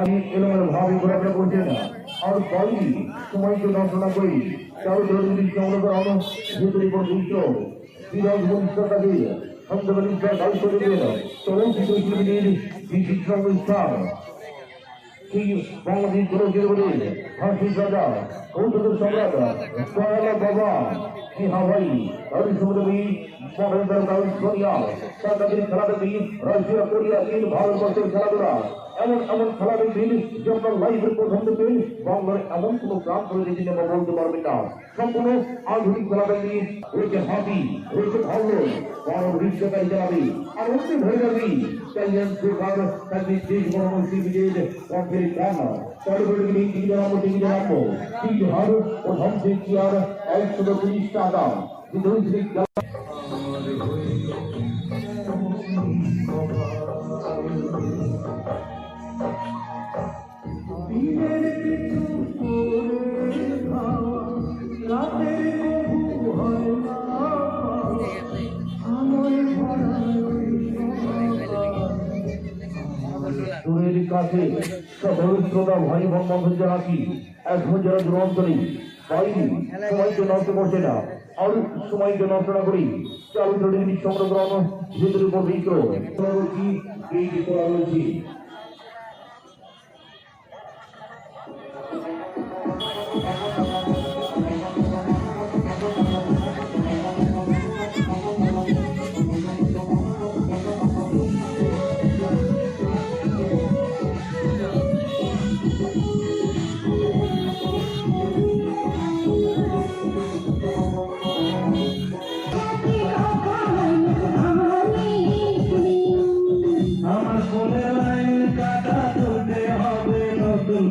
আমি এলোমেলো ভাবে ঘোরাফেরা করছে না। আর বলি সময়কে নষ্ট করি। কারও দরিদ্র সংগ্রহ করানো ভিতরে পর দুষ্ট বিরাজ বংশটাকে সন্ধ্যেবেলা দায়িত্ব দেবেন চলচ্চিত্র শিল্পীদের বিচিত্র অনুষ্ঠান সেই বাংলাদেশ জনগণের বলে হাসির রাজা, কৌতুকের সম্রাট দয়ালা বাবা কি হাওয়াই রবি সমুদ্রী মহেন্দ্র কাল সোনিয়া তাদের খেলা রাশিয়া কোরিয়া চীন ভারতবর্ষের খেলাধুলা। এমন এমন খেলা দেখবেন যে আপনার লাইফের প্রথম দেখবেন বাংলার এমন কোনো গ্রাম করে দেখবেন আমরা বলতে পারবেন না। সম্পূর্ণ আধুনিক খেলা দেখবি রয়েছে হাতি রয়েছে ভাল্লো বড় বিশ্বকারী চালাবি আর অন্য হয়ে যাবি চাইলেন সুখার থাকবে দেশ বড় শিবিরের পক্ষের গান তিন হার ও ধ্বংসের চেয়ার একশো তিরিশ টাকা দূরের কাছে সদস্যতা ভাই বন্ধন জানাচ্ছি এখন যারা দূরান্তরী বাইরে সময়কে নষ্ট করছে না, আর সময়কে নষ্ট না করি চালু চলে সংগ্রহ বলছি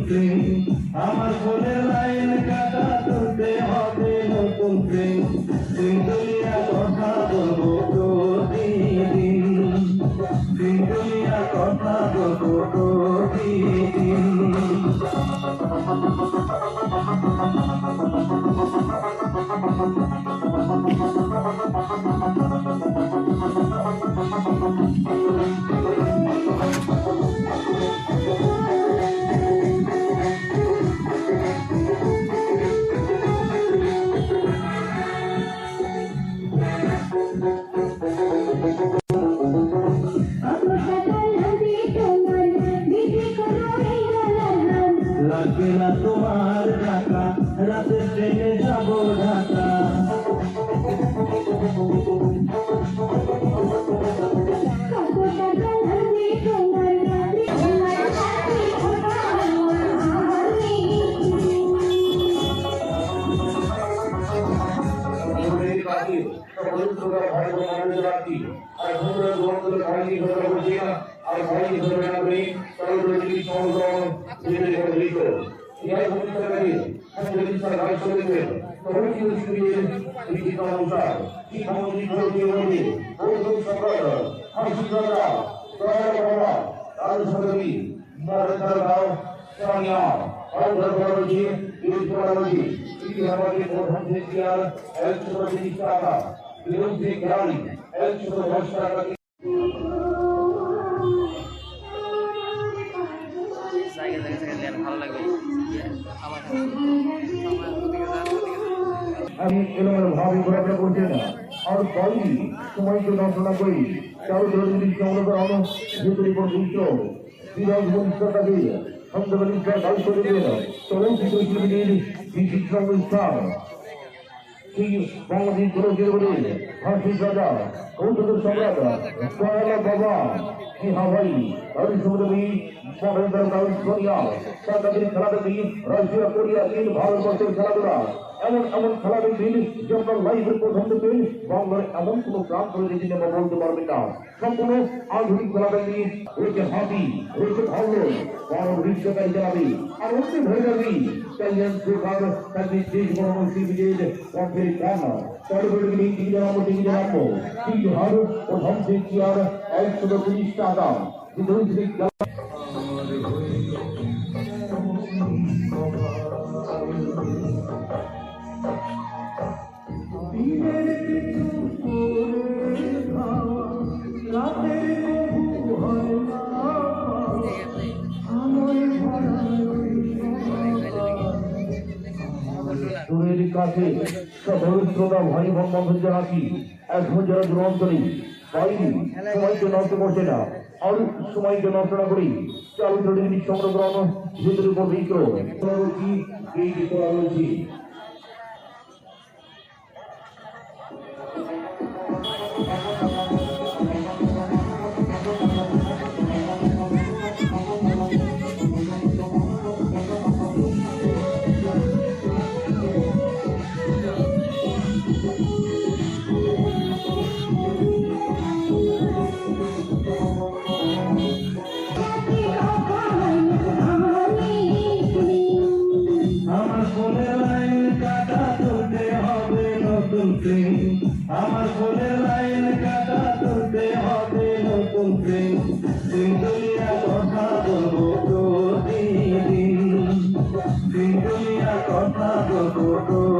ট্রেন আমার ফোনের লাইন কাটা তুলতে হবে নতুন ট্রেন সিন্ধুলিয়া কথা বলব প্রতিদিন সিন্ধুলিয়া কথা বলব প্রতিদিন লাগবে তোমার টাকা রাতে ট্রেনে যাব ঢাকা দূরের কাছে সদস্যতা ভাই বন্ধন জানাচ্ছি আর ঘুরে দূরান্তরে ভাইনি ঘোরা করছে না আর ভাইনি ঘোরা না করে চালু চলে সংগ্রহ ভিতরে পবিত্র ইহাই পবিত্রকারী সংবিধান দায়িত্ব দেবেন তখন কি শিবিরের বিচিত্র অনুসার, কি ক্ষমতি করতে হবে কৌতুক সম্রাট হাসি রাজা দয়াল বাবা রাজ সদবী মহেন্দ্র রাও সোনিয়া অন্ধর বড়জি বীর বড়জি ইতি আমাদের প্রধান আর একশো টাকা বিরুদ্ধে খেলাড়ি একশো দশ টাকা। আমি এলোমেলো ভাবে ঘোরাফেরা করছে না। আর বলি সময়কে তো না করি কারও দরিদ্র সংগ্রহ করানো ভিতরে পর দুষ্ট বিরাজ বংশটাকে সন্ধ্যেবেলা দায়িত্ব দিয়ে চলেন কিছু বিচিত্র অনুষ্ঠান সেই বাংলাদেশ জনগণের বলে হাসির রাজা কৌতুকের সম্রাট দয়ালা বাবা কি হাওয়াই রবি সমুদ্রী মহেন্দ্র কাল সোনিয়া তাদের খেলা দেখি রাশিয়া কোরিয়া চীন ভারতবর্ষের খেলাধুলা এমন এমন খেলা দেখবেন যে আপনার লাইফের প্রথম দেখবেন বাংলার এমন কোনো করে দেখবেন আমরা বলতে পারবেন না। সম্পূর্ণ আধুনিক খেলা দেখবেন রয়েছে হাতি রয়েছে ভাল্লো বড় বিশ্বকারী চালাবি আর অন্য হয়ে যাবি চাইলেন সুখার থাকবে দেশ বড় শিবিরের পক্ষের গান। তারপরে গিয়ে তিন জানাব তিন জানাব তিন হার ও ধ্বংসের চেয়ার একশো তিরিশ টাকা বিধ্বংসী দিনের সুরের কাছে সকল শ্রোতা ভাই ভগবান জানাচ্ছি এখন যারা দুরন্ত নেই। পাইনি সময়কে নষ্ট করছে না। আর সময়কে নষ্ট না করি চালু জড়িয়ে সংগ্রহ করানো ভিতরে উপর বিক্রয় কথা বলব প্রতিদিন কথা বলব